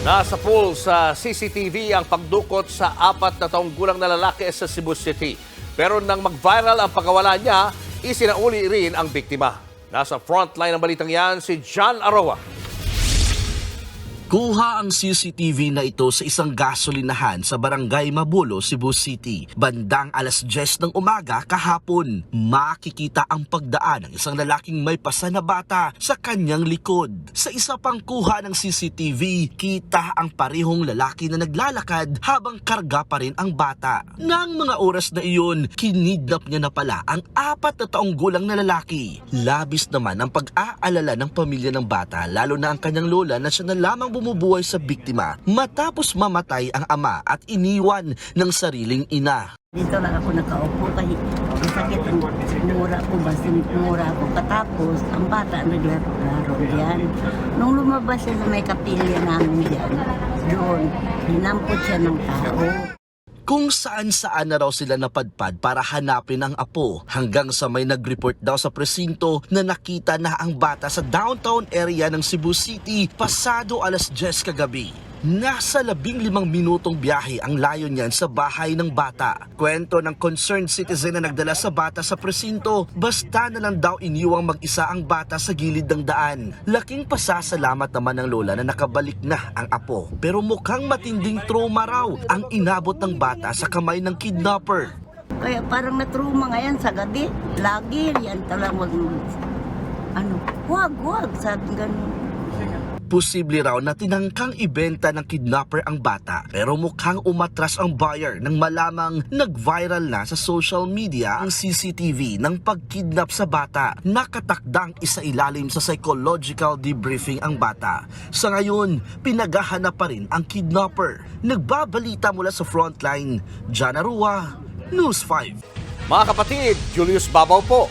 Nasa pool sa CCTV ang pagdukot sa apat na taong gulang na lalaki sa Cebu City. Pero nang mag-viral ang pagkawala niya, isinauli rin ang biktima. Nasa frontline ng balitang yan si John Aroa. Kuha ang CCTV na ito sa isang gasolinahan sa barangay Mabulo, Cebu City. Bandang alas 10 ng umaga kahapon, makikita ang pagdaan ng isang lalaking may pasa na bata sa kanyang likod. Sa isa pang kuha ng CCTV, kita ang parehong lalaki na naglalakad habang karga pa rin ang bata. Nang mga oras na iyon, kinidnap niya na pala ang apat na taong gulang na lalaki. Labis naman ang pag-aalala ng pamilya ng bata lalo na ang kanyang lola na siya na lamang bumubuhay sa biktima matapos mamatay ang ama at iniwan ng sariling ina. Dito lang ako nakaupo kasi masakit ang mura ko, basin mura ko. Katapos, ang bata naglaro-laro diyan. Nung lumabas siya sa may kapilya namin diyan, doon, hinampot siya ng tao. Kung saan saan na raw sila napadpad para hanapin ang apo hanggang sa may nag-report daw sa presinto na nakita na ang bata sa downtown area ng Cebu City pasado alas 10 kagabi. Nasa labing limang minutong biyahe ang layo niyan sa bahay ng bata. Kwento ng concerned citizen na nagdala sa bata sa presinto, basta na lang daw iniwang mag-isa ang bata sa gilid ng daan. Laking pasasalamat naman ng lola na nakabalik na ang apo. Pero mukhang matinding trauma raw ang inabot ng bata sa kamay ng kidnapper. Kaya parang natruma ngayon sa gabi. Lagi yan talagang wag ano, wag, wag, sabi ganun. Posible raw na tinangkang ibenta ng kidnapper ang bata pero mukhang umatras ang buyer nang malamang nag-viral na sa social media ang CCTV ng pagkidnap sa bata. Nakatakdang isa ilalim sa psychological debriefing ang bata. Sa ngayon, pinaghahanap pa rin ang kidnapper. Nagbabalita mula sa frontline, Jana Rua, News 5. Mga kapatid, Julius Babaw po.